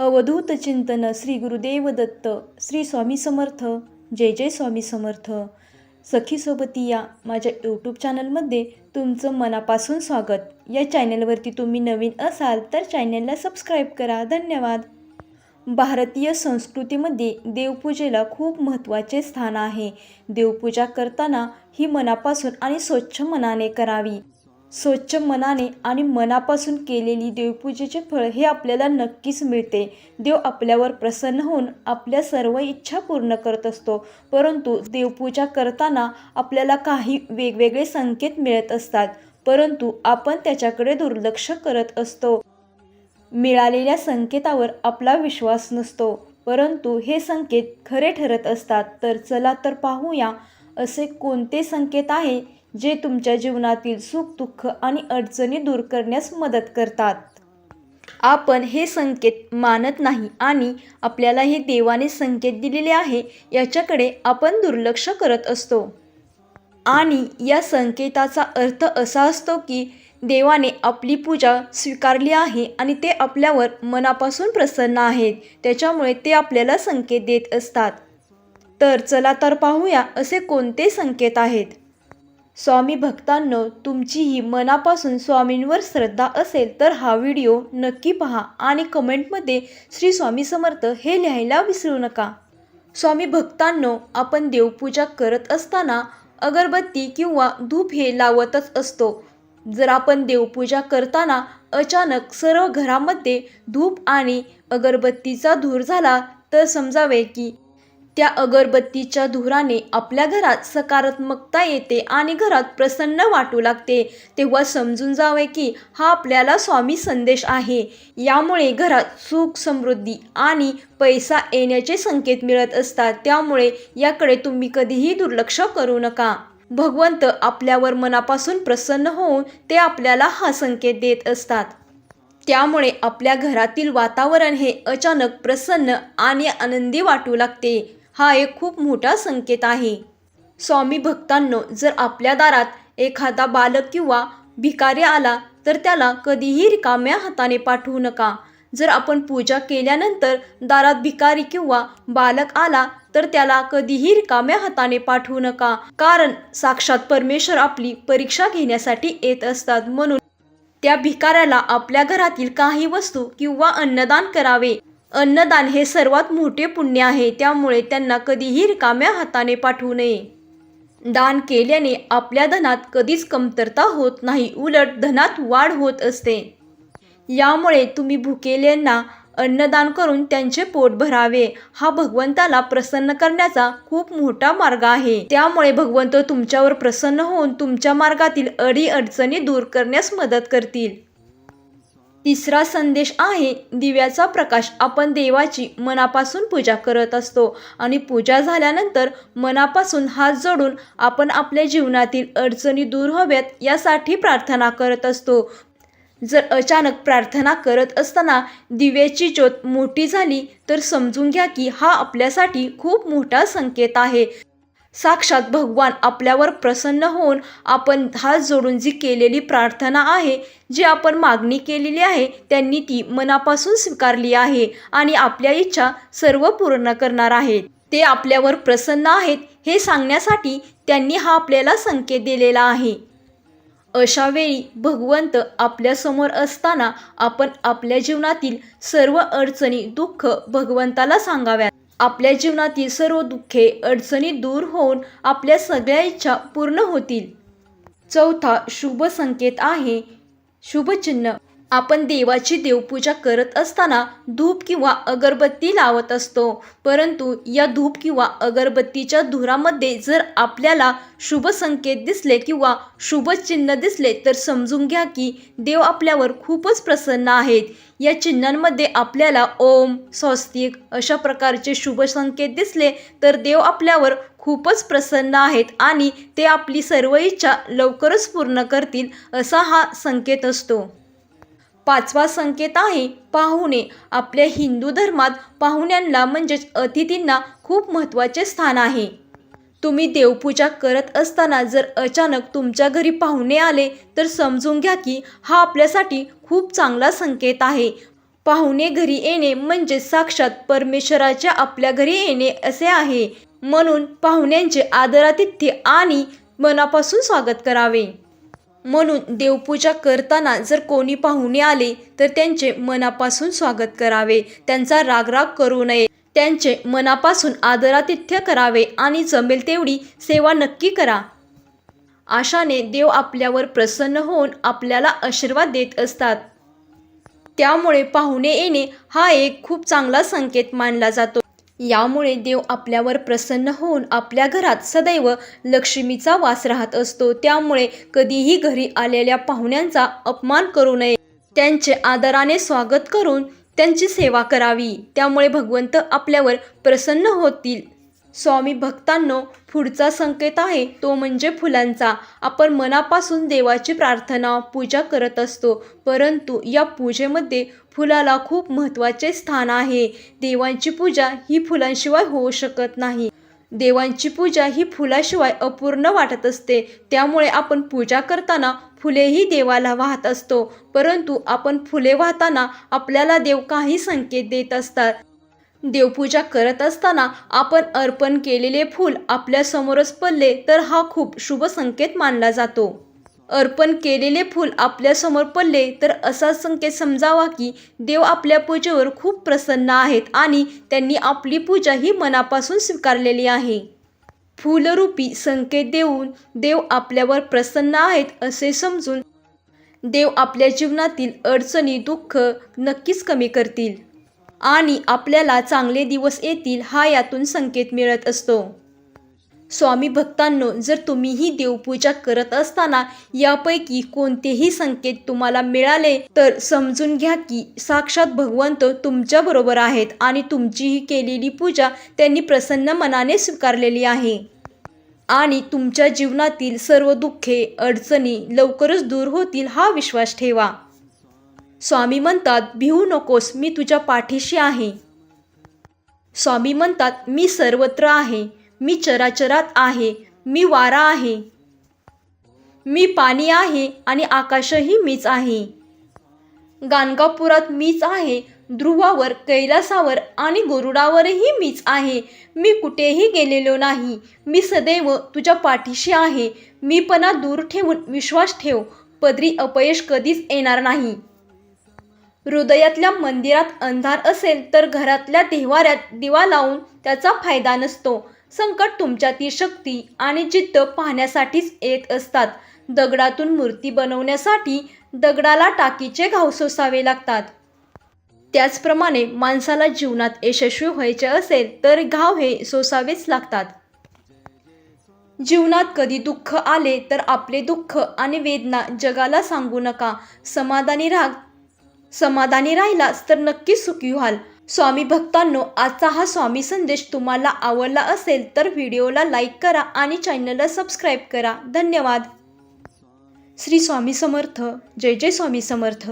अवधूत चिंतन श्री गुरुदेव दत्त श्री स्वामी समर्थ जय जय स्वामी समर्थ. सखीसोबती या माझ्या यूट्यूब चॅनलमध्ये तुमचं मनापासून स्वागत. या चॅनलवरती तुम्ही नवीन असाल तर चॅनलला सबस्क्राईब करा. धन्यवाद. भारतीय संस्कृतीमध्ये देवपूजेला खूप महत्त्वाचे स्थान आहे. देवपूजा करताना ही मनापासून आणि स्वच्छ मनाने करावी. स्वच्छ मनाने आणि मनापासून केलेली देवपूजेचे फळ हे आपल्याला नक्कीच मिळते. देव आपल्यावर प्रसन्न होऊन आपल्या सर्व इच्छा पूर्ण करत असतो. परंतु देवपूजा करताना आपल्याला काही वेगवेगळे संकेत मिळत असतात. परंतु आपण त्याच्याकडे दुर्लक्ष करत असतो. मिळालेल्या संकेतावर आपला विश्वास नसतो. परंतु हे संकेत खरे ठरत असतात. तर चला तर पाहूया असे कोणते संकेत आहे? जे तुमच्या जीवनातील सुख दुःख आणि अडचणी दूर करण्यास मदत करतात. आपण हे संकेत मानत नाही आणि आपल्याला हे देवाने संकेत दिलेले आहे याच्याकडे आपण दुर्लक्ष करत असतो. आणि या संकेताचा अर्थ असा असतो की देवाने आपली पूजा स्वीकारली आहे आणि ते आपल्यावर मनापासून प्रसन्न आहेत त्याच्यामुळे ते आपल्याला संकेत देत असतात. तर चला तर पाहूया असे कोणते संकेत आहेत. स्वामी भक्तांनो तुमचीही मनापासून स्वामींवर श्रद्धा असेल तर हा व्हिडिओ नक्की पहा आणि कमेंटमध्ये श्री स्वामी समर्थ हे लिहायला विसरू नका. स्वामी भक्तांनो आपण देवपूजा करत असताना अगरबत्ती किंवा धूप हे लावतच असतो. जर आपण देवपूजा करताना अचानक सर्व घरामध्ये धूप आणि अगरबत्तीचा धूर झाला तर समजावे की त्या अगरबत्तीच्या धुराने आपल्या घरात सकारात्मकता येते आणि घरात प्रसन्न वाटू लागते. तेव्हा समजून जावे की हा आपल्याला स्वामी संदेश आहे. यामुळे घरात सुख समृद्धी आणि पैसा येण्याचे संकेत मिळत असतात. त्यामुळे याकडे तुम्ही कधीही दुर्लक्ष करू नका. भगवंत आपल्यावर मनापासून प्रसन्न होऊन ते आपल्याला हा संकेत देत असतात. त्यामुळे आपल्या घरातील वातावरण हे अचानक प्रसन्न आणि आनंदी वाटू लागते. हा एक खूप मोठा संकेत आहे. स्वामी भक्तांनो जर आपल्या दारात एखादा बालक किंवा भिकारी आला तर त्याला कधीही रिकाम्या हाताने पाठवू नका. जर आपण पूजा केल्यानंतर दारात भिकारी किंवा बालक आला तर त्याला कधीही रिकाम्या हाताने पाठवू नका. कारण साक्षात परमेश्वर आपली परीक्षा घेण्यासाठी येत असतात. म्हणून त्या भिकाऱ्याला आपल्या घरातील काही वस्तू किंवा अन्नदान करावे. अन्नदान हे सर्वात मोठे पुण्य आहे त्यामुळे त्यांना कधीही रिकाम्या हाताने पाठवू नये. दान केल्याने आपल्या धनात कधीच कमतरता होत नाही उलट धनात वाढ होत असते. यामुळे तुम्ही भुकेल्यांना अन्नदान करून त्यांचे पोट भरावे. हा भगवंताला प्रसन्न करण्याचा खूप मोठा मार्ग आहे. त्यामुळे भगवंत तुमच्यावर प्रसन्न होऊन तुमच्या मार्गातील अडी अडचणी दूर करण्यास मदत करतील. तिसरा संदेश आहे दिव्याचा प्रकाश. आपण देवाची मनापासून पूजा करत असतो आणि पूजा झाल्यानंतर मनापासून हात जोडून आपण आपल्या जीवनातील अडचणी दूर व्हाव्यात यासाठी प्रार्थना करत असतो. जर अचानक प्रार्थना करत असताना दिव्याची ज्योत मोठी झाली तर समजून घ्या की हा आपल्यासाठी खूप मोठा संकेत आहे. साक्षात भगवान आपल्यावर प्रसन्न होऊन आपण हात जोडून जी केलेली प्रार्थना आहे जी आपण मागणी केलेली आहे त्यांनी ती मनापासून स्वीकारली आहे आणि आपल्या इच्छा सर्व पूर्ण करणार आहेत. ते आपल्यावर प्रसन्न आहेत हे सांगण्यासाठी त्यांनी हा आपल्याला संकेत दिलेला आहे. अशा वेळी भगवंत आपल्यासमोर असताना आपण आपल्या जीवनातील सर्व अडचणी दुःख भगवंताला सांगाव्यात. आपल्या जीवनातील सर्व दुःखे अडचणी दूर होऊन आपल्या सगळ्या इच्छा पूर्ण होतील. चौथा शुभ संकेत आहे. शुभचिन्ह. आपण देवाची देवपूजा करत असताना धूप किंवा अगरबत्ती लावत असतो. परंतु या धूप किंवा अगरबत्तीच्या धुरामध्ये जर आपल्याला शुभ संकेत दिसले किंवा शुभ चिन्ह दिसले तर समजून घ्या की देव आपल्यावर खूपच प्रसन्न आहेत. या चिन्हांमध्ये आपल्याला ओम स्वस्तिक अशा प्रकारचे शुभ संकेत दिसले तर देव आपल्यावर खूपच प्रसन्न आहेत आणि ते आपली सर्व इच्छा लवकरच पूर्ण करतील असा हा संकेत असतो. पाचवा संकेत आहे पाहुणे. आपल्या हिंदू धर्मात पाहुण्यांना म्हणजेच अतिथींना खूप महत्त्वाचे स्थान आहे. तुम्ही देवपूजा करत असताना जर अचानक तुमच्या घरी पाहुणे आले तर समजून घ्या की हा आपल्यासाठी खूप चांगला संकेत आहे. पाहुणे घरी येणे म्हणजे साक्षात परमेश्वराच्या आपल्या घरी येणे असे आहे. म्हणून पाहुण्यांचे आदरातिथ्य आणि मनापासून स्वागत करावे. म्हणून देवपूजा करताना जर कोणी पाहुणे आले तर त्यांचे मनापासून स्वागत करावे. त्यांचा रागराग करू नये. त्यांचे मनापासून आदरातिथ्य करावे आणि जमेल तेवढी सेवा नक्की करा. आशाने देव आपल्यावर प्रसन्न होऊन आपल्याला आशीर्वाद देत असतात. त्यामुळे पाहुणे येणे हा एक खूप चांगला संकेत मानला जातो. यामुळे देव आपल्यावर प्रसन्न होऊन आपल्या घरात सदैव लक्ष्मीचा वास राहत असतो. त्यामुळे कधीही घरी आलेल्या पाहुण्यांचा अपमान करू नये. त्यांचे आदराने स्वागत करून त्यांची सेवा करावी. त्यामुळे भगवंत आपल्यावर प्रसन्न होतील. स्वामी भक्तांनो पुढचा संकेत आहे तो म्हणजे फुलांचा. आपण मनापासून देवाची प्रार्थना पूजा करत असतो परंतु या पूजेमध्ये फुलाला खूप महत्त्वाचे स्थान आहे. देवांची पूजा ही फुलांशिवाय होऊ शकत नाही. देवांची पूजा ही फुलाशिवाय अपूर्ण वाटत असते. त्यामुळे आपण पूजा करताना फुलेही देवाला वाहत असतो. परंतु आपण फुले वाहताना आपल्याला देव काही संकेत देत असतात. देवपूजा करत असताना आपण अर्पण केलेले फूल आपल्या समोरच पडले तर हा खूप शुभ संकेत मानला जातो. अर्पण केलेले फूल आपल्यासमोर पडले तर असा संकेत समजावा की देव आपल्या पूजेवर खूप प्रसन्न आहेत आणि त्यांनी आपली पूजा ही मनापासून स्वीकारलेली आहे. फूलरूपी संकेत देऊन देव आपल्यावर प्रसन्न आहेत असे समजून देव आपल्या जीवनातील अडचणी दुःख नक्कीच कमी करतील. आणि आपल्याला चांगले दिवस येतील हा यातून संकेत मिळत असतो. स्वामी भक्तांनो जर तुम्हीही देवपूजा करत असताना यापैकी कोणतेही संकेत तुम्हाला मिळाले तर समजून घ्या की साक्षात भगवंत तुमच्याबरोबर आहेत आणि तुमचीही केलेली पूजा त्यांनी प्रसन्न मनाने स्वीकारलेली आहे. आणि तुमच्या जीवनातील सर्व दुःखे अडचणी लवकरच दूर होतील हा विश्वास ठेवा. स्वामी म्हणतात भिवू नकोस मी तुझ्या पाठीशी आहे. स्वामी म्हणतात मी सर्वत्र आहे मी चराचरात आहे मी वारा आहे. मी पाणी आहे आणि आकाशही मीच आहे. गाणगापुरात मीच आहे ध्रुवावर कैलासावर आणि गरुडावरही मीच आहे. मी कुठेही गेलेलो नाही मी सदैव तुझ्या पाठीशी आहे. मीपणा दूर ठेवून विश्वास ठेव पदरी अपयश कधीच येणार नाही. हृदयातल्या मंदिरात अंधार असेल तर घरातल्या देवाऱ्यात दिवा लावून त्याचा फायदा नसतो. संकट तुमच्यातील शक्ती आणि जिद्द पाहण्यासाठीच येत असतात. दगडातून मूर्ती बनवण्यासाठी दगडाला टाकीचे घाव सोसावे लागतात. त्याचप्रमाणे माणसाला जीवनात यशस्वी व्हायचे असेल तर घाव हे सोसावेच लागतात. जीवनात कधी दुःख आले तर आपले दुःख आणि वेदना जगाला सांगू नका. समाधानी राग समाधानी राहिलास तर नक्कीच सुखी व्हाल. स्वामी भक्तांनो आजचा हा स्वामी संदेश तुम्हाला आवडला असेल तर व्हिडिओला लाईक करा आणि चॅनलला सबस्क्राईब करा. धन्यवाद. श्री स्वामी समर्थ. जय जय स्वामी समर्थ.